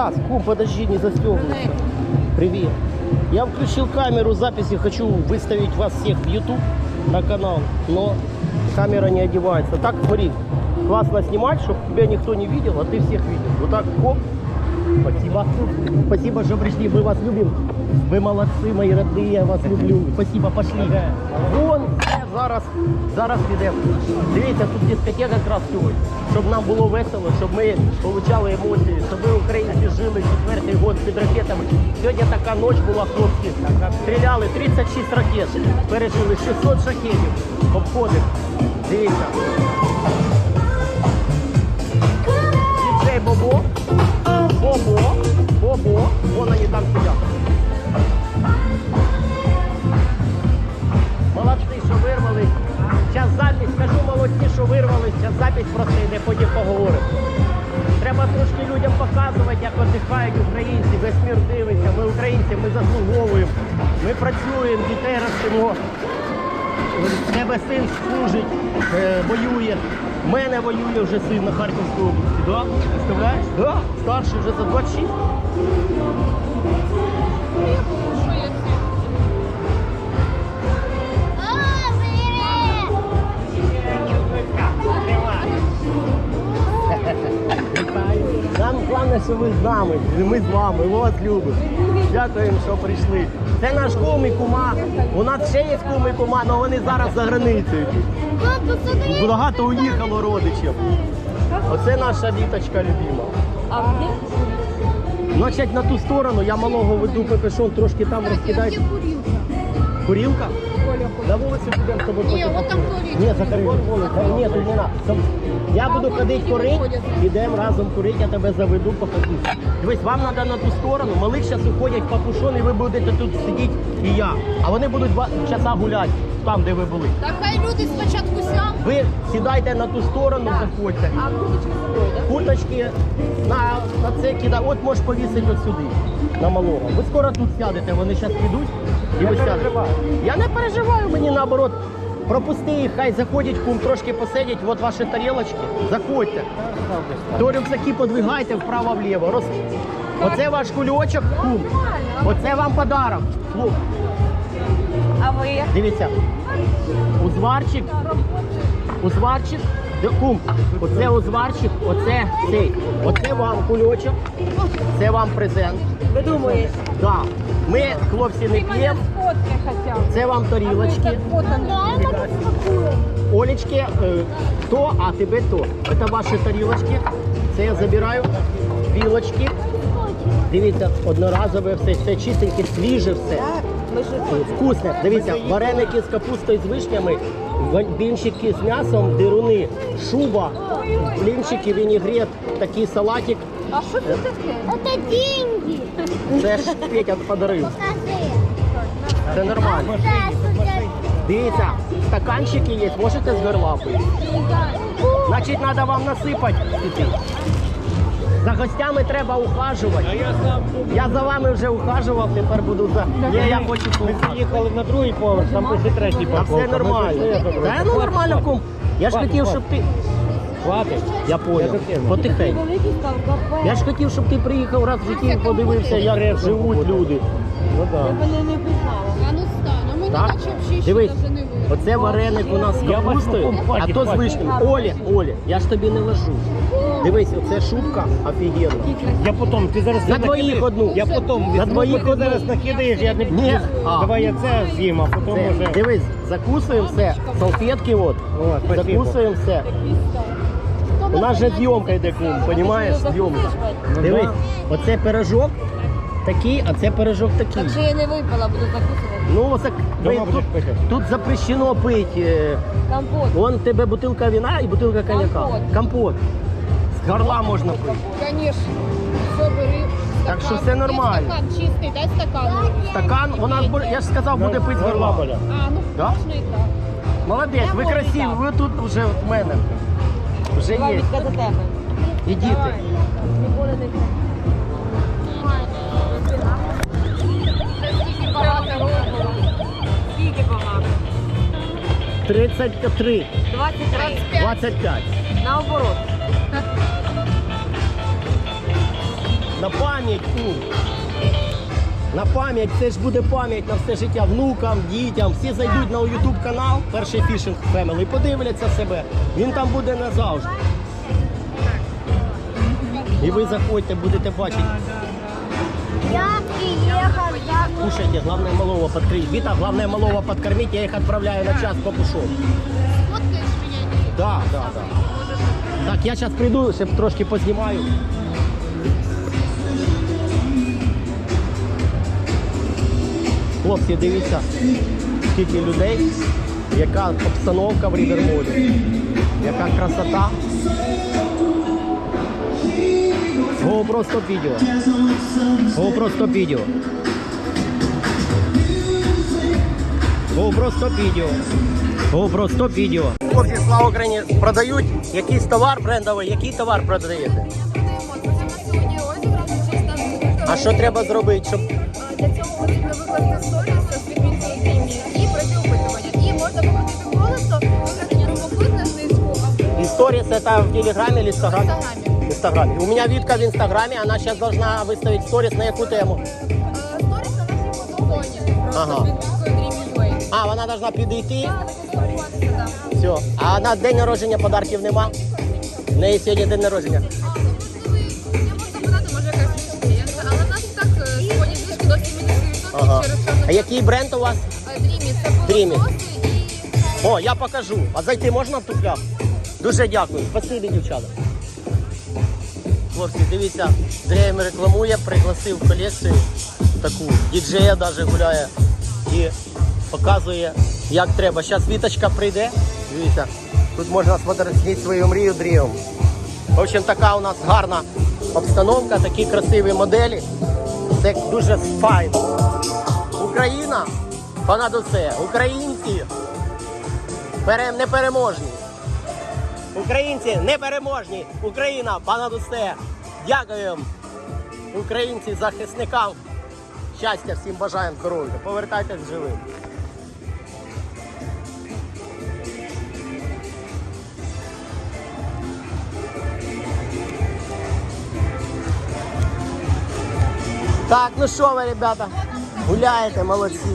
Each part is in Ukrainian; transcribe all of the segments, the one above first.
Сейчас, кум, подожди, не застегивайся. Привет. Я включил камеру записи, хочу выставить вас всех в YouTube на канал, но камера не одевается. Так, смотри, классно снимать, чтобы тебя никто не видел, а ты всех видел. Вот так, хоп. Спасибо. Спасибо, что пришли, мы вас любим. Ви молодці, мої родні, я вас люблю. Спасибо, пошли. Вон, зараз, зараз підемо. Дивіться, тут дискотека якраз сьогодні. Щоб нам було весело, щоб ми отримали емоції, щоб ми українці жили четвертий год під ракетами. Сьогодні така ніч була, хлопці. Стріляли 36 ракет, пережили 600 шахетів. Обходимо. Дивіться. Бобо. Бобо. Бобо. Вон вони там сидять. Що вирвали. Зараз запись, кажу молодці, що вирвали, зараз запись просто йде, потім поговоримо. Треба трошки людям показувати, як віддихають українці, весь мір дивиться. Ми українці, ми заслуговуємо, ми працюємо, дітей ростимо. В тебе син служить, е, воює. В мене воює вже син на Харківській області. Да? Представляєш? Да. Старший вже за 26. Головне, що ви з нами, ми з вами, ми вас любимо. Дякуємо, що прийшли. Це наш кум і кума. У нас ще є кум і кума, але вони зараз за границею. Багато уїхало родичів. Оце наша діточка любима. А? Значить, на ту сторону я малого веду пепешон, трошки там розкидайте. Курілка? На вулиці будемо з тобою Ні, потім. Ні, закрий вулицю. Ні, тут не надо. Я буду ходити курити, ідемо разом курити, я тебе заведу, покажу. Дивись, вам треба на ту сторону. Малих зараз уходять в папушон, і ви будете тут сидіти, і я. А вони будуть два часа гуляти там, де ви були. Та хай люди спочатку сядуть. Ви сідайте на ту сторону, заходьте. А курочки з собою, так? Курточки на, на це кидай. От можеш повісити от сюди, на малого. Ви скоро тут сядете, вони зараз підуть і ви сядете. Я не переживаю, мені наоборот. Пропусти їх, хай заходять кум, трошки посидять, от ваші тарілочки. Заходьте. То рюкзаки подвигайте вправо-вліво. Роз... Оце ваш кульочок, кум. Оце вам подарок. Слух, А ви? дивіться. Узварчик. Узварчик. Де- Кум, оце узварчик, оце цей. Оце вам кульочок, це вам презент. Ви думаєте? Да. Ми, хлопці, не п'ємо, це вам тарілочки. Олечки, е, то, а тебе то. Це ваші тарілочки. Це я забираю. Білочки. Дивіться, одноразове все, все чистеньке, свіже все. Ми Вкусне. Дивіться, вареники з капустою з вишнями, блінчики з м'ясом, дируни, шуба, блінчики, вінігрет, такий салатик. А що це таке? Это деньги. Це ж Петя подарив. Це нормально. Дивіться, стаканчики є, можете з горла пити. Значить, треба вам насипати. За гостями треба ухажувати. Я за вами вже ухажував, тепер буду за. Ні, я хочу Ми приїхали на другий поверх, там пише третій Та парковка. все нормально. Та ну нормально, кум. Я ж хотів, щоб ти. Хватить. Я понял. Потихеньку. Я ж хотів, щоб ти приїхав раз в житті і подивився, як живуть люди. Ну так. Мене не пізнала. А ну стань, а ми Так? наче взагалі ще Дивись, навіть не вийшли. оце вареник у нас з Я капустою, а то з хватить. вишнею. Оля, Оля, я ж тобі не ложу. Дивись, оце шубка офігенна. Я потім, ти зараз За все двоїх одну. Я потім За візьму, двоїх ти одну. зараз накидаєш, я не Ні. А. Давай я це з'їм, а потім Це, вже. дивись, закусуємо все, салфетки от, О, спасибо. закусуємо все. У нас же зйомка йде, кум, розумієш, зйомка. Дивись, оце пирожок такий, а це пирожок такий. Так що я не випила, буду закусувати. Ну, так, ви, Дома тут, будеш пити. тут запрещено пити. е, Компот. Вон тебе бутилка вина і бутилка коньяка. Компот. Компот. З горла можна пити. Конечно. Все, бери. Так що все нормально. Стакан чистий, дай стакан. Стакан, вона ж я ж сказав, буде пити з горла. А, ну Да? можна і так. Молодець, ви красиві, ви тут вже в мене. Вже є. відка до тебе. І діти. Ніколи не Скільки багато робимо. Скільки багато? 33, 23. 25. Наоборот. на пам'ять. На пам'ять, це ж буде пам'ять на все життя внукам, дітям. Всі зайдуть на YouTube канал, перший фішинг Family, і подивляться себе. Він там буде назавжди. І ви заходьте, будете бачити. Я приехал за... Кушайте, главное малого подкрыть. Вита, главное малого подкормить, я их отправляю на час по пушок. Фоткаєш мене? Да, да, да. Так, я зараз прийду, ще трошки познімаю. Хлопці, дивіться, скільки людей, яка обстановка в Рівермолі, яка красота. GoPro стоп відео. GoPro стоп відео. GoPro стоп відео. GoPro стоп відео. Хлопці, слава Україні, продають якийсь товар брендовий, який товар продаєте? А що треба зробити, щоб Для цього потрібно викласти сторіс з відмінкою премії і пройти опитування. І можна покрутити колесо, промокод на знижку або История это в Телеграме или в Инстаграме? інстаграмі. В Инстаграме. У меня Витка в Инстаграме, она сейчас должна выставить сторис на яку тему. Е, Сторіс на нашій фотогоні. Ага. З відмінкою А, вона должна підійти. Так. Все. А на день народження подарків нема? В неї сьогодні день народження. А який бренд у вас? Дрімі, це Dreamy. пилососи і О, я покажу. А зайти можна в туфлях? Дуже дякую. Спасибі, дівчата. Хлопці, дивіться, Дрейм рекламує, пригласив в колекцію таку. Діджея навіть гуляє і показує, як треба. Зараз Віточка прийде. Дивіться, тут можна сфотографувати свою мрію дрієм. В общем, така у нас гарна обстановка, такі красиві моделі. Це дуже файно. Україна понад усе. Українці непереможні. Українці непереможні. Україна понад усе. Дякуємо українці захисникам. Щастя всім бажаємо здоров'я. Повертайтесь живим. Так, ну що ви, ребята? Гуляєте, молодці.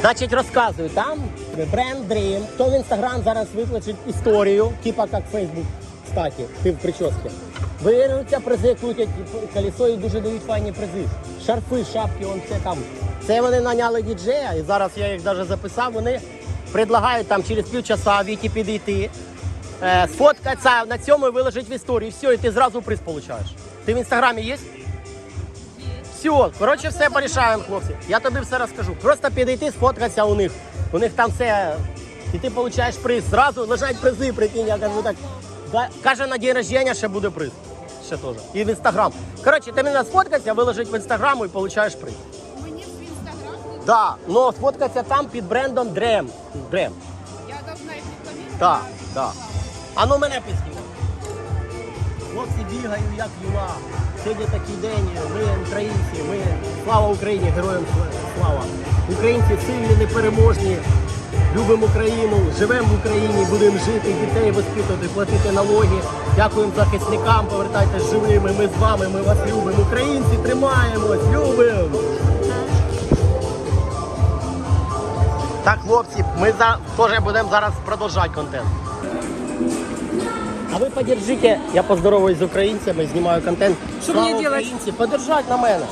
Значить, розказую, там бренд Dream, хто в інстаграм зараз викличить історію, типа як Фейсбук, кстати, ти в прическе. Вирюються призи, крутять колесо і дуже дають файні призи. Шарфи, шапки, он це там. Це вони наняли діджея, і зараз я їх навіть записав. Вони предлагають там через півчаса Віті підійти, е, сфоткатися на цьому і виложить в історію. І все, і ти зразу приз получаєш. Ти в інстаграмі є? Все, коротше, все порішаємо, хлопці. Я тобі все розкажу. Просто підійти, сфоткатися у них. У них там все. І ти отримуєш приз. Зразу лежать призи, прикинь, я кажу так. Да, Каже, на день рождення ще буде приз. Ще теж. І в інстаграм. Коротше, ти мене сфоткайся, виложить в інстаграм і отримуєш приз. Мені в інстаграм. Да, но сфоткатися там під брендом Дрем. Дрем. Я должна їх рекламувати. Так, так. А ну мене підскинь. Хлопці бігаю, як юла. Сьогодні такий день, ми українці, ми слава Україні, героям слава. Українці сильні, непереможні. Любимо Україну, живемо в Україні, будемо жити, дітей воспитувати, платити налоги. Дякуємо захисникам, повертайтесь живими. Ми з вами, ми вас любимо. Українці тримаємось, любимо. Так, хлопці, ми за теж будемо зараз продовжувати контент. А ви подержите, я поздороваюсь з українцями, знімаю контент. Що мені делать? українці, подержать на мене.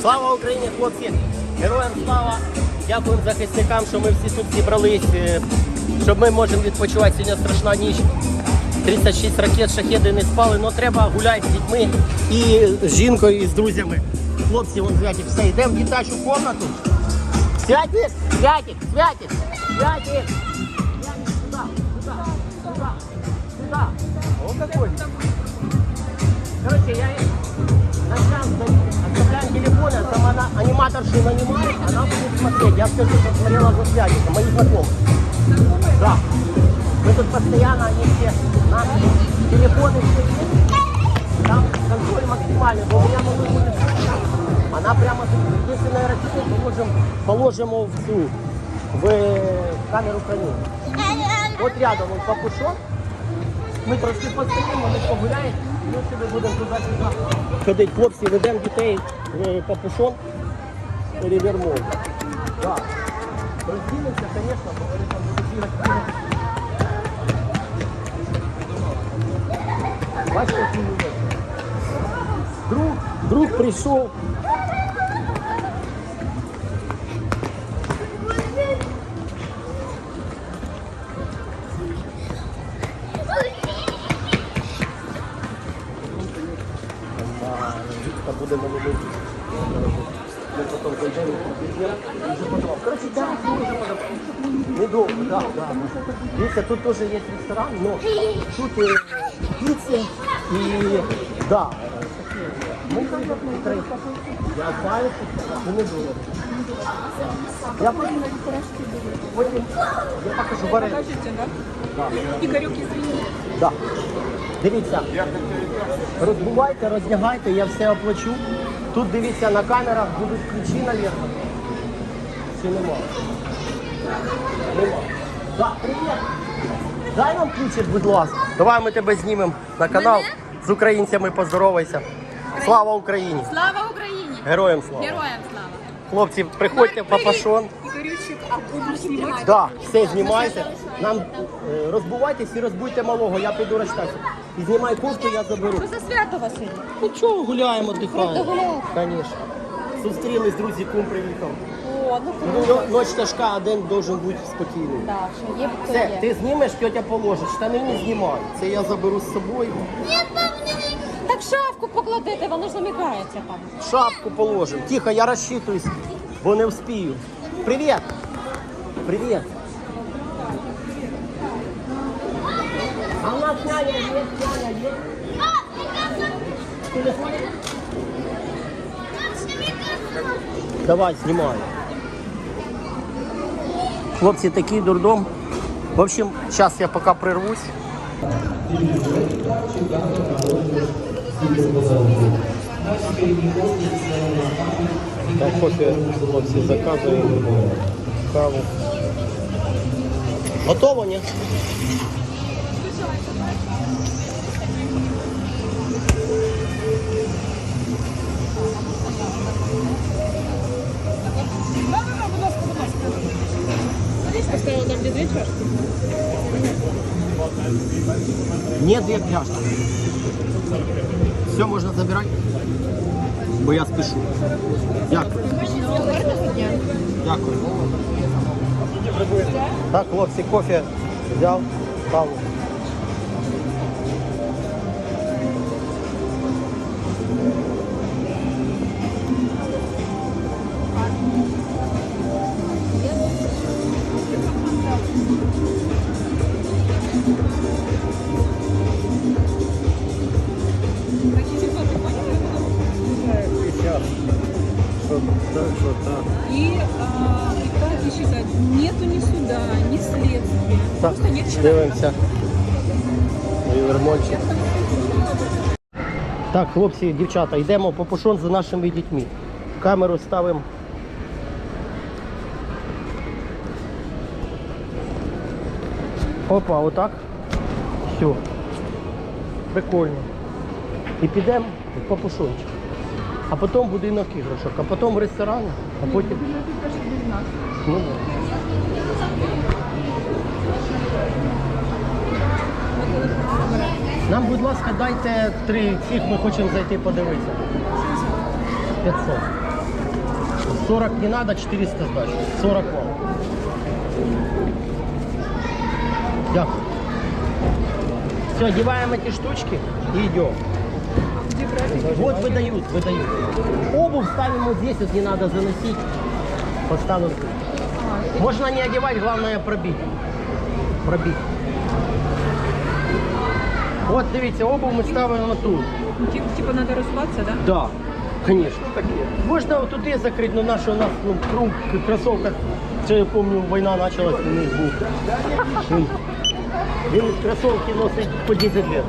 Слава Україні, хлопці! Героям слава! Дякуємо захисникам, що ми всі тут зібрались, е, щоб ми можемо відпочивати. Сьогодні страшна ніч. 36 ракет, шахеди не спали, але треба гуляти з дітьми і з жінкою, і з друзями. Хлопці, вон Святик, все, йдемо в дитячу кімнату. Святик, Святик, Святик, Святик. Сюда, сюда, сюда, сюда. О, какой. Короче, я на час даю, оставляем телефоны, там она аниматоршу нанимает, она будет смотреть. Я скажу, что смотрела за Святиком, мои знакомые. Да. Мы тут постоянно, они все наши телефоны все. Там контроль максимальный, но у меня могут будет Она прямо если на ракету, положим, положим в всю, в камеру хранения. Вот рядом он папушок, Ми трошки постоїмо, ми погуляємо, ми собі будемо туди-сюди. Ходить хлопці, ведемо дітей в папушон перевернув. Так. Розділимося, звісно, бо вони там будуть бігати. Бачите, які люди? Друг, друг прийшов. Дивіться, тут теж є ресторан, але тут е, піци і, да, ми там три. Я знаю, що це недовго. Я потім, потім, я покажу варення. Ігорюк, извини. Да. Дивіться, розбувайте, роздягайте, я все оплачу. Тут дивіться на камерах будуть ключі, навірно. Чи нема? Нема. Да, привіт. Дай нам ключик, будь ласка. Давай ми тебе знімемо на канал. З українцями поздоровайся. Слава Україні! Слава Україні! Героям слава! Героям слава! Хлопці, приходьте в папашон. Знімати. Да, все знімайте. Нам е, розбувайтесь і розбуйте малого, я піду розчитатися. І знімай кофту, я заберу. Що за свято вас сьогодні? Нічого, гуляємо, дихаємо. Звісно. Зустрілись, друзі, кум приїхав. Ну Ну, Ноч тяжка, а день должен бути спокійний. так, що є, то Все, є. ти знімеш, тьотя положить. Штани не знімай. Це я заберу з собою. Так шавку покладете, воно ж замикається там. Шапку положимо. Тихо, я розчитуюсь, бо не вспію. Привіт! Привіт! А у нас няня є, няня є. Телефон? Давай, знімай. Хлопці, такий дурдом. В общем, зараз я поки прервусь. Там кофе хлопці заказуємо, каву. Готово, ні? Поставила там де дві чашки? Ні, дві пляшки. Все, можна забирати? Бо я спішу. Дякую. Дякую. Так, хлопці, кофе взяв, каву. Так, так. И, исчезать? Нету ни суда, ни следствия. Дивимося. Так, хлопці, дівчата, йдемо по пушон за нашими дітьми. Камеру ставимо. Опа, отак. Все. Прикольно. І підемо в папушончик. А потім будинок іграшок, а потім ресторан, а потім. Ну. Нам, будь ласка, дайте три цих, ми хочемо зайти подивитися. 500. 40 не надо, 400 здачі. 40 вам. Дякую. Все, одеваем эти штучки и идем. Вот выдают, выдают. Обувь ставим вот здесь, вот не надо заносить. Поставим. Можно не одевать, главное пробить. Пробить. От дивіться, обув ми ставимо тут. Типа, типа надо распаться, да? Да, конечно. Можна туди закрити, але наші у нас ну, круг кросовка. Це я пам'ятаю, війна почалась, у них був. Він кросовки носить по 10 лет.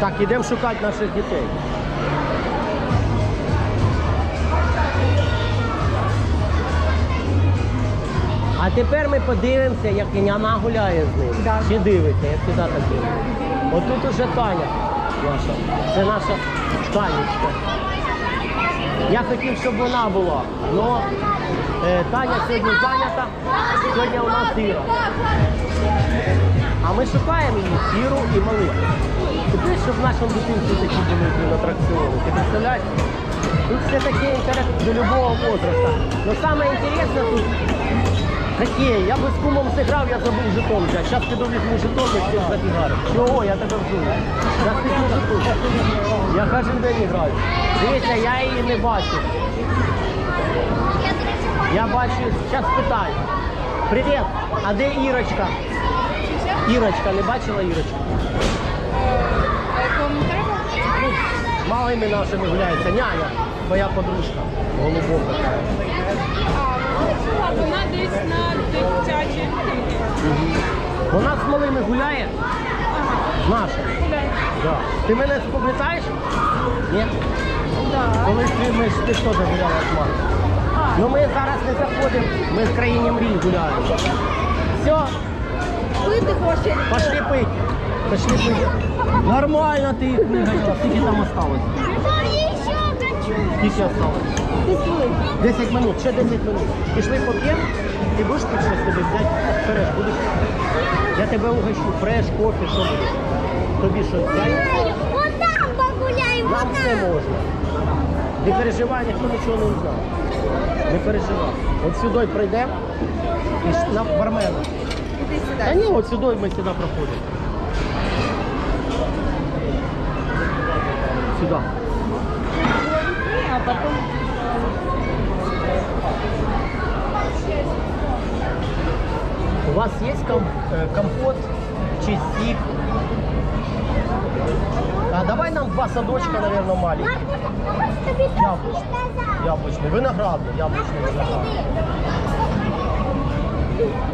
Так, ідемо шукати наших дітей. А тепер ми подивимося, як Яна гуляє з ним. Да. Чи дивиться, як сюди так дивиться. Отут уже Таня наша. Це наша Танечка. Я хотів, щоб вона була, але Таня сьогодні зайнята, сьогодні у нас Іра. А ми шукаємо її Іру і малих. Ти щоб в нашому дитинстві такі були блін, атракціони. Ти представляєш? Тут все таке інтерес до любого возраста. Но інтересне тут хоккей. Я би з кумом зіграв, я забув жетон. Зараз піду візьму жетон і всіх забігаю. Чого, я тебе вжу. Я візьму жетон. Я кожен день граю. Дивіться, я її не бачу. Я бачу, зараз питаю. Привіт, а де Ірочка? Ірочка, не бачила Ірочку? Малими нашими гуляється. Няня, моя подружка. Голубока. Вона десь на дитячій. Вона з малими гуляє? Наша? Да. Ти мене пам'ятаєш? Ні? Коли ти, ми, ж- ти що загуляла з мамою? Ну ми зараз не заходимо, ми в країні мрій гуляємо. Все, Пити хоче. пошли пить. Пошли пить. Нормально ти їх виганяла. Скільки там осталось? Скільки осталось? 10 минут, ще 10 минут. Пішли поп'ємо, ти будеш пити щось тобі взяти фреш, будеш? Я тебе угощу, фреш, кофе, що будеш? Тобі щось взяти? Вон там погуляємо. Нам все можна. Не переживай, ніхто нічого не знає. Не переживай. От сюди прийдемо і ж на бармена. Та ні, от сюди ми сюди проходимо. Сюди. А потім У вас есть ком- э, компот чи сік? А давай нам два садочка, наверное, маленьких. Тобі Яблучний. Яблучний. Виноградний, яблучний виноградний.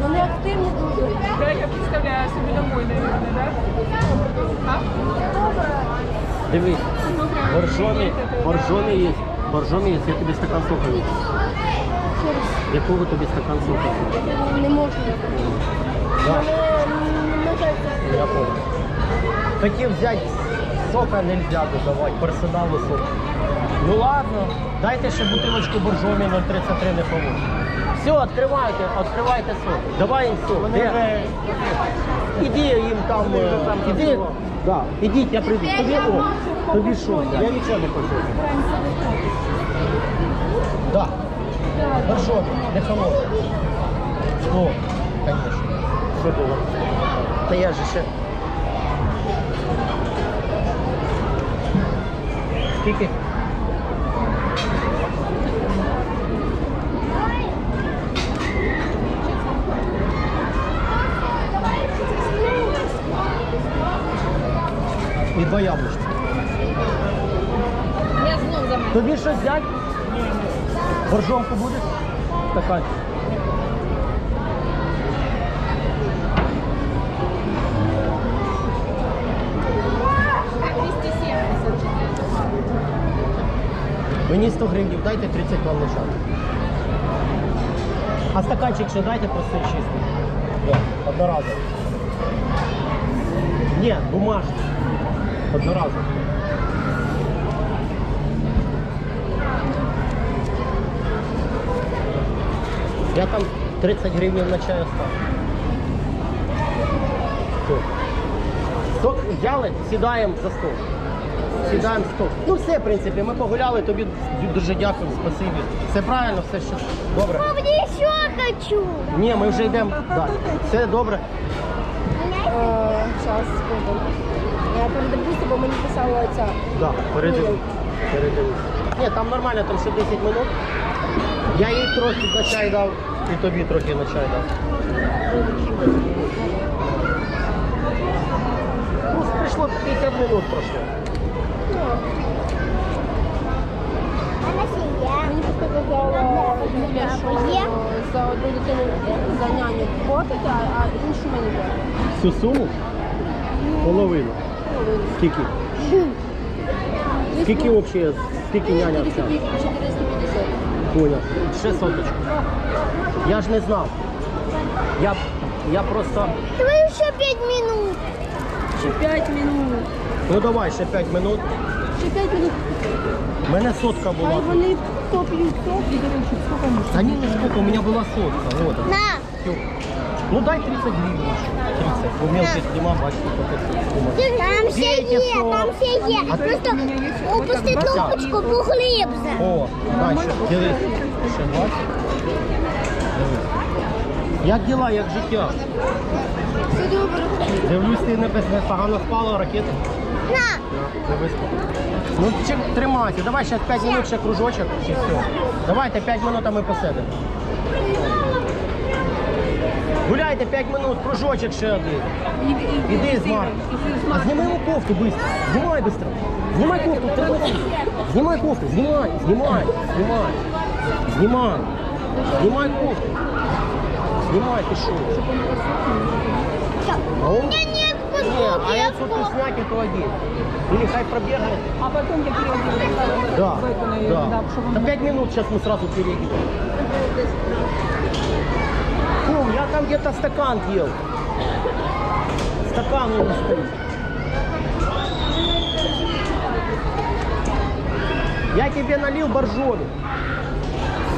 Вони активні дуже. да, я представляю собі домой, наверное, да? А? Дивись, боржомі, боржомі є. Боржомі я тобі стакан сока візьму. Якого тобі стакан сока? Не можна. Да. Я понял. Хотів взяти сока, нельзя додавати, персоналу сок. Ну ладно, дайте ще бутилочку боржомі 033 не поможе. Все, відкривайте, відкривайте сок. Давай їм сок. Де? Іди їм там, е, іди. Да. Ідіть, я прийду. Тобі, о, тобі що? Я нічого не хочу. Да. Боржомі, не холодно. О, конечно. Що було? Та я же ще. Скільки? І два яблучки. Я знов за Тобі щось взяти? Боржомку будеш? Така. Мені 100 гривень дайте 30 вам лишати. А стаканчик ще дайте простий чистий. О, Одноразовий. Ні, бумажний. Одноразовий. Я там 30 гривень на чай оставлю. Сок взяли, сідаємо за стол. Сідаємо в стол. Ну все, в принципі, ми погуляли, тобі дуже дякую, спасибі. Все правильно, все що добре. Мам, я ще хочу. Ні, ми вже йдемо далі. Все добре. Зараз, Я передивлюся, бо мені писала ця. Да, передивись. Передивись. Ні, там нормально, там ще 10 минут. Я їй трохи на чай дав і тобі трохи на чай дав. Ну, прийшло 50 минут пройшло. Мені просто казала що Є. за одну дитину за няню платить, а, іншу мені платить. Всю суму? Половину. Скільки? Скільки взагалі, скільки няня вся? 450. Понял. Ще соточку. Я ж не знав. Я, я просто. Давай ще 5 минут. Ще 5 минут. Ну давай ще 5 минут. Ще 5 минут. У мене сотка була. Хай вони топ'ють сок і дивіться, сколько можна. Та ні, не сколько, у меня была сотка. Вот. На. Всё. Ну дай 30 гривен еще. 30. У мелких нема, бачите, только Там все є, там все є. Просто опусти кнопочку поглибше. О, дальше. Дивись. Ще бачиш? Дивись. Як діла, як життя? Все добре. Дивлюсь, ти не без погано спала, ракета. На. Ну, чим тримайся. Давай ще 5 минут, ще кружочок і все. Давайте 5 минут, а ми посидимо. Гуляйте 5 минут, кружочок ще один. Іди з Марком. А зніми йому кофту швидко. Знімай швидко. Знімай кофту, три минути. Знімай кофту, знімай, знімай, знімай. Знімай. Знімай кофту. Знімай, ти що? А он... Нет, Не, подруги, а я это вкуснятинку один. Или хай пробегает. А потом я переодеваю. Да, в эту, наверное, да. да, чтобы он Да 5 минут сейчас мы сразу перейдем. Там где-то стакан ел. Стакан у нас стоит. Я тебе налил боржоми.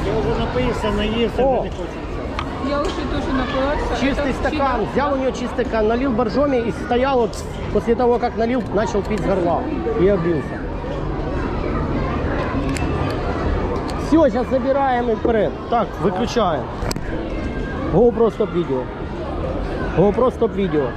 Я вже напився, наївся, О. не хочу. Я уже тоже напилась. Чистый стакан. Взял у нее чистый стакан, налил боржоми и стоял вот после того, как налил, начал пить с горла. И облился. Все, сейчас забираем и вперед. Так, выключаем. GoPro стоп видео. GoPro стоп видео.